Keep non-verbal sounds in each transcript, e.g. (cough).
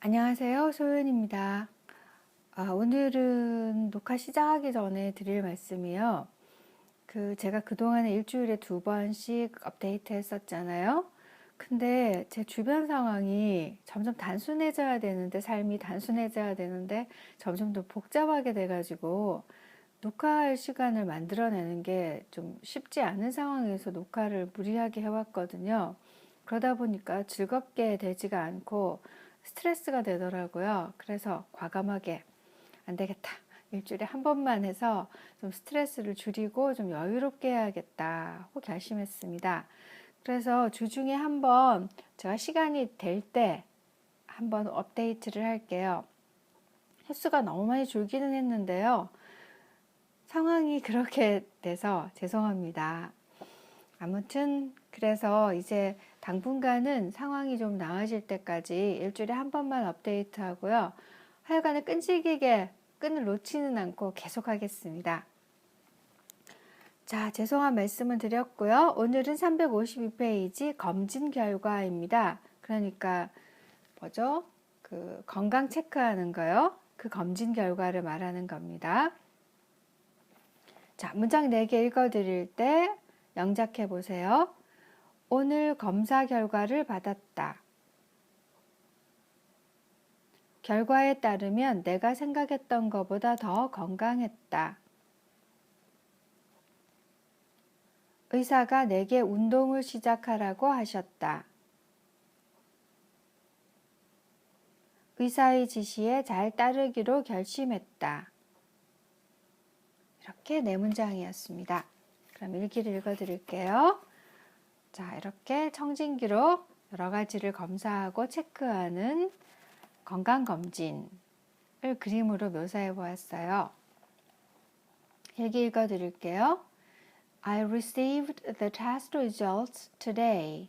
안녕하세요. 소연입니다. 아, 오늘은 녹화 시작하기 전에 드릴 말씀이요. 그 제가 그동안에 일주일에 두 번씩 업데이트 했었잖아요. 근데 제 주변 상황이 점점 단순해져야 되는데, 삶이 단순해져야 되는데, 점점 더 복잡하게 돼가지고, 녹화할 시간을 만들어내는 게 좀 쉽지 않은 상황에서 녹화를 무리하게 해왔거든요. 그러다 보니까 즐겁게 되지가 않고, 스트레스가 되더라고요. 그래서 과감하게 안 되겠다. 일주일에 한 번만 해서 좀 스트레스를 줄이고 좀 여유롭게 해야겠다 고 결심했습니다. 그래서 주중에 한 번 제가 시간이 될 때 한번 업데이트를 할게요. 횟수가 너무 많이 줄기는 했는데요. 상황이 (laughs) 그렇게 돼서 죄송합니다. 아무튼 그래서 이제 당분간은 상황이 좀 나아질 때까지 일주일에 한 번만 업데이트 하고요. 하여간에 끈질기게 끈을 놓지는 않고 계속 하겠습니다. 자, 죄송한 말씀을 드렸고요. 오늘은 352페이지 검진 결과입니다. 그러니까 뭐죠? 그 건강 체크하는 거요. 그 검진 결과를 말하는 겁니다. 자, 문장 4개 읽어 드릴 때 영작해 보세요. 오늘 검사 결과를 받았다. 결과에 따르면 내가 생각했던 것보다 더 건강했다. 의사가 내게 운동을 시작하라고 하셨다. 의사의 지시에 잘 따르기로 결심했다. 이렇게 네 문장이었습니다. 그럼 일기를 읽어 드릴게요. 자, 이렇게 청진기로 여러 가지를 검사하고 체크하는 건강검진을 그림으로 묘사해 보았어요. 일기 읽어 드릴게요. I received the test results today.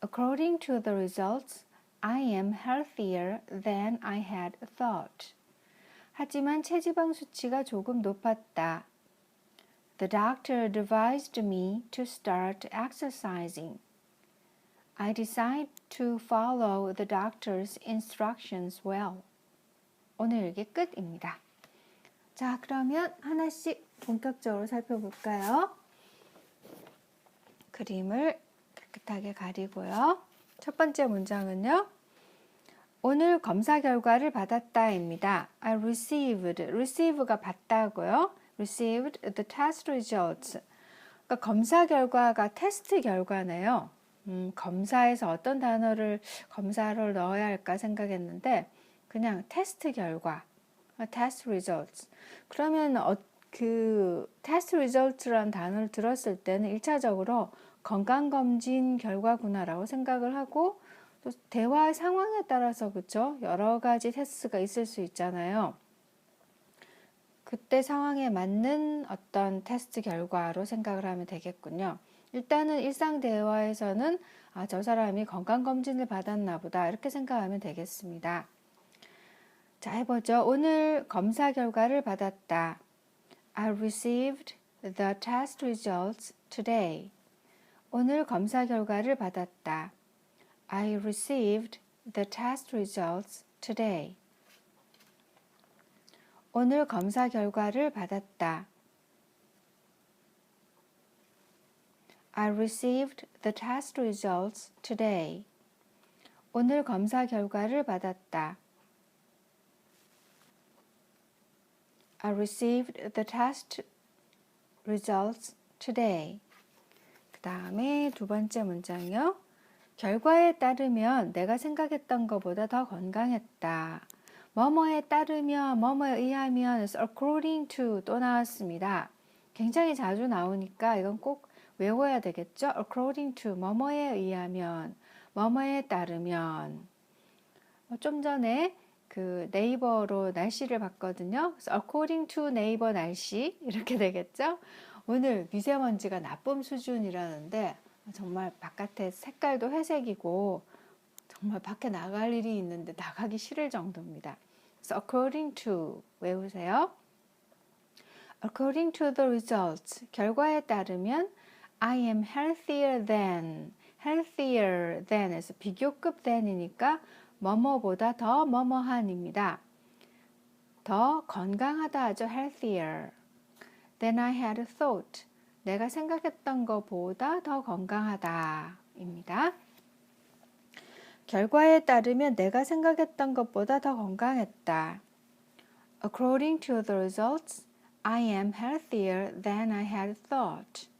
According to the results, I am healthier than I had thought. 하지만 체지방 수치가 조금 높았다. The doctor advised me to start exercising. I decided to follow the doctor's instructions well. 오늘 일기 끝입니다. 자, 그러면 하나씩 본격적으로 살펴볼까요? 그림을 깨끗하게 가리고요. 첫 번째 문장은요. 오늘 검사 결과를 받았다입니다. I received, receive가 받다고요. Received the test results. 그러니까 검사 결과가 테스트 결과네요. 음, 검사에서 어떤 단어를 검사를 넣어야 할까 생각했는데 그냥 테스트 결과, test results. 그러면 어, 그 test results라는 단어를 들었을 때는 1차적으로 건강검진 결과구나라고 생각을 하고 또 대화 상황에 따라서 그죠 여러 가지 테스트가 있을 수 있잖아요. 그때 상황에 맞는 어떤 테스트 결과로 생각을 하면 되겠군요. 일단은 일상 대화에서는 아, 저 사람이 건강검진을 받았나 보다 이렇게 생각하면 되겠습니다. 자, 해보죠. 오늘 검사 결과를 받았다. I received the test results today. 오늘 검사 결과를 받았다. I received the test results today. 오늘 검사 결과를 받았다. I received the test results today. 오늘 검사 결과를 받았다. I received the test results today. 그 다음에 두 번째 문장이요. 결과에 따르면 내가 생각했던 것보다 더 건강했다. 뭐뭐에 따르면, 뭐뭐에 의하면, according to 또 나왔습니다. 굉장히 자주 나오니까 이건 꼭 외워야 되겠죠? according to, 뭐뭐에 의하면, 뭐뭐에 따르면. 어, 좀 전에 그 네이버로 날씨를 봤거든요. according to 네이버 날씨 (laughs) 이렇게 되겠죠? 오늘 미세먼지가 나쁨 수준이라는데 정말 바깥에 색깔도 회색이고 정말 밖에 나갈 일이 있는데 나가기 싫을 정도입니다. 그래서 according to 외우세요. According to the results, 결과에 따르면 I am healthier than, healthier than에서 비교급 than이니까 뭐뭐보다 더 뭐뭐한입니다. 더 건강하다 하죠. healthier than I had thought. 내가 생각했던 것보다 더 건강하다 입니다. 결과에 따르면 내가 생각했던 것보다 더 건강했다. According to the results, I am healthier than I had thought.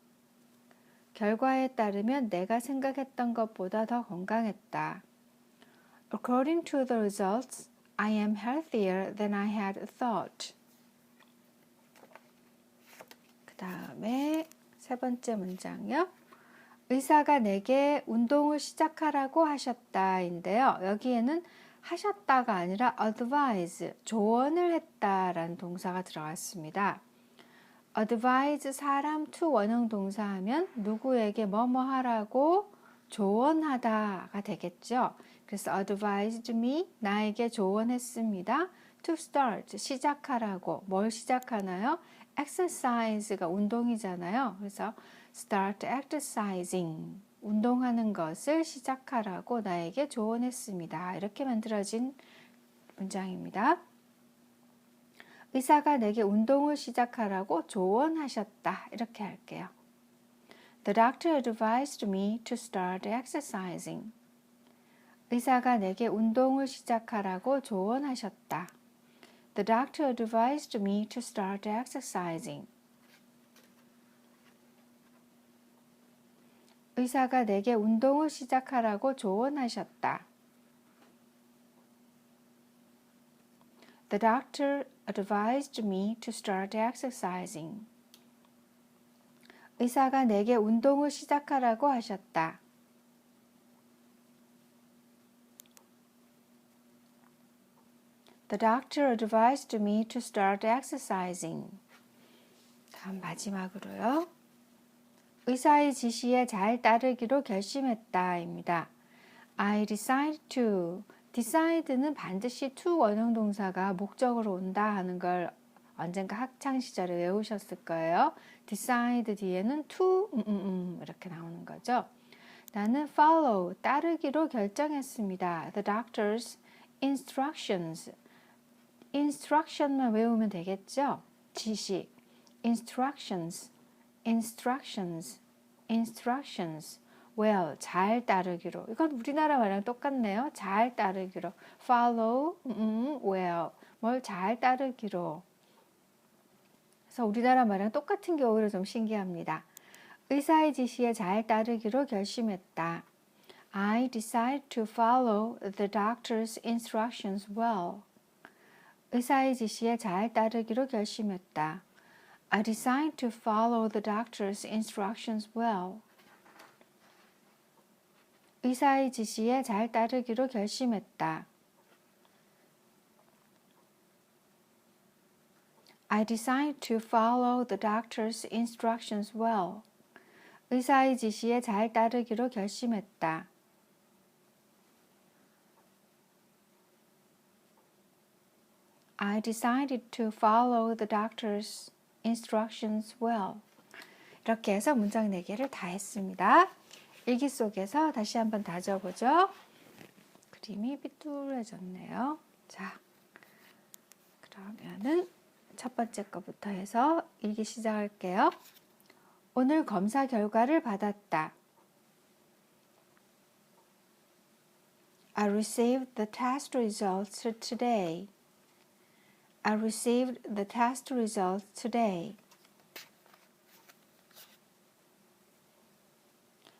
결과에 따르면 내가 생각했던 것보다 더 건강했다. According to the results, I am healthier than I had thought. 그 다음에 세 번째 문장요. 의사가 내게 운동을 시작하라고 하셨다인데요. 여기에는 하셨다가 아니라 advise, 조언을 했다라는 동사가 들어갔습니다. advise 사람 to 원형 동사하면 누구에게 뭐뭐 하라고 조언하다가 되겠죠. 그래서 advised me 나에게 조언했습니다. to start 시작하라고 뭘 시작하나요? exercise가 운동이잖아요. 그래서 start exercising 운동하는 것을 시작하라고 나에게 조언했습니다. 이렇게 만들어진 문장입니다. 의사가 내게 운동을 시작하라고 조언하셨다. 이렇게 할게요. The doctor advised me to start exercising. 의사가 내게 운동을 시작하라고 조언하셨다. The doctor advised me to start exercising. 의사가 내게 운동을 시작하라고 조언하셨다. The doctor advised me to start exercising. 의사가 내게 운동을 시작하라고 하셨다. The doctor advised me to start exercising. 다음 마지막으로요. 의사의 지시에 잘 따르기로 결심했다입니다. I decide to. decide는 반드시 to 원형 동사가 목적으로 온다 하는 걸 언젠가 학창 시절에 외우셨을 거예요. decide 뒤에는 to 음, 음, 음, 이렇게 나오는 거죠. 나는 follow 따르기로 결정했습니다. The doctor's instructions instruction만 외우면 되겠죠? 지시 instructions instructions instructions well 잘 따르기로 이건 우리나라 말이랑 똑같네요. 잘 따르기로 follow 음, well 뭘 잘 따르기로 그래서 우리나라 말이랑 똑같은 게 오히려 좀 신기합니다. 의사의 지시에 잘 따르기로 결심했다. I decide to follow the doctor's instructions well. 의사의 지시에 잘 따르기로 결심했다. I decide to follow the doctor's instructions well. 의사의 지시에 잘 따르기로 결심했다. I decide to follow the doctor's instructions well. 의사의 지시에 잘 따르기로 결심했다. I decided to follow the doctor's instructions well. 이렇게 해서 문장 4개를 다 했습니다. 일기 속에서 다시 한번 다져보죠. 그림이 삐뚤어졌네요. 자, 그러면은 첫 번째 거부터 해서 일기 시작할게요. 오늘 검사 결과를 받았다. I received the test results today. I received the test results today.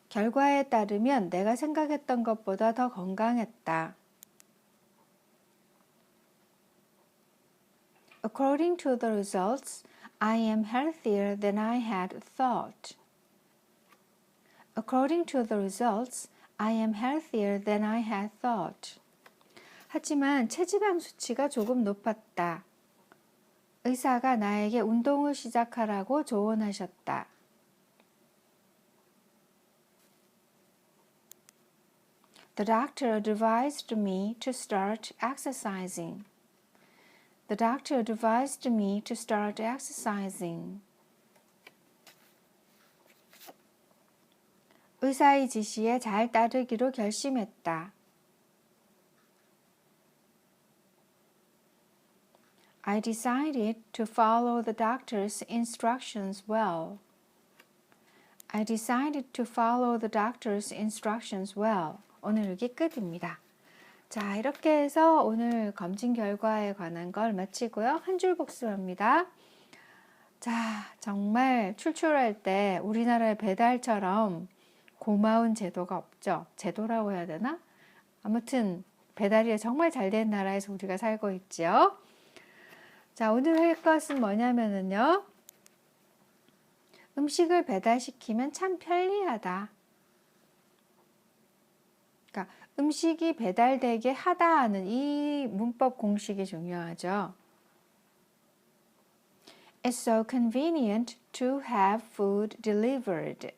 결과에 따르면 내가 생각했던 것보다 더 건강했다. According to the results, I am healthier than I had thought. According to the results, I am healthier than I had thought. 하지만 체지방 수치가 조금 높았다. 의사가 나에게 운동을 시작하라고 조언하셨다. The doctor advised me to start exercising. The doctor advised me to start exercising. 의사의 지시에 잘 따르기로 결심했다. I decided to follow the doctor's instructions well. I decided to follow the doctor's instructions well. 오늘 여기 끝입니다. 자, 이렇게 해서 오늘 검진 결과에 관한 걸 마치고요. 한 줄 복습합니다. 자, 정말 출출할 때 우리나라의 배달처럼 고마운 제도가 없죠. 제도라고 해야 되나? 아무튼 배달이 정말 잘 된 나라에서 우리가 살고 있죠. 자, 오늘 할 것은 뭐냐면은요. 음식을 배달시키면 참 편리하다. 그러니까 음식이 배달되게 하다 하는 이 문법 공식이 중요하죠. It's so convenient to have food delivered.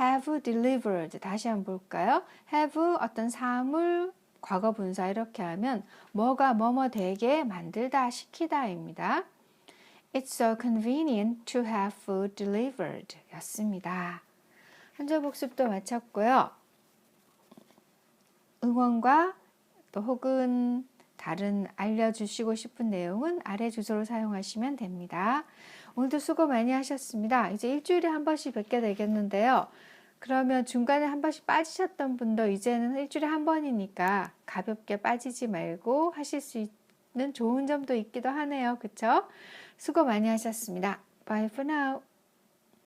have delivered. 다시 한번 볼까요? have 어떤 사물, 과거 분사 이렇게 하면 뭐가 뭐뭐 되게 만들다, 시키다입니다. It's so convenient to have food delivered 였습니다. 한절 복습도 마쳤고요. 응원과 또 혹은 다른 알려주시고 싶은 내용은 아래 주소를 사용하시면 됩니다. 오늘도 수고 많이 하셨습니다. 이제 일주일에 한 번씩 뵙게 되겠는데요. 그러면 중간에 한 번씩 빠지셨던 분도 이제는 일주일에 한 번이니까 가볍게 빠지지 말고 하실 수 있는 좋은 점도 있기도 하네요. 그쵸? 수고 많이 하셨습니다. Bye for now.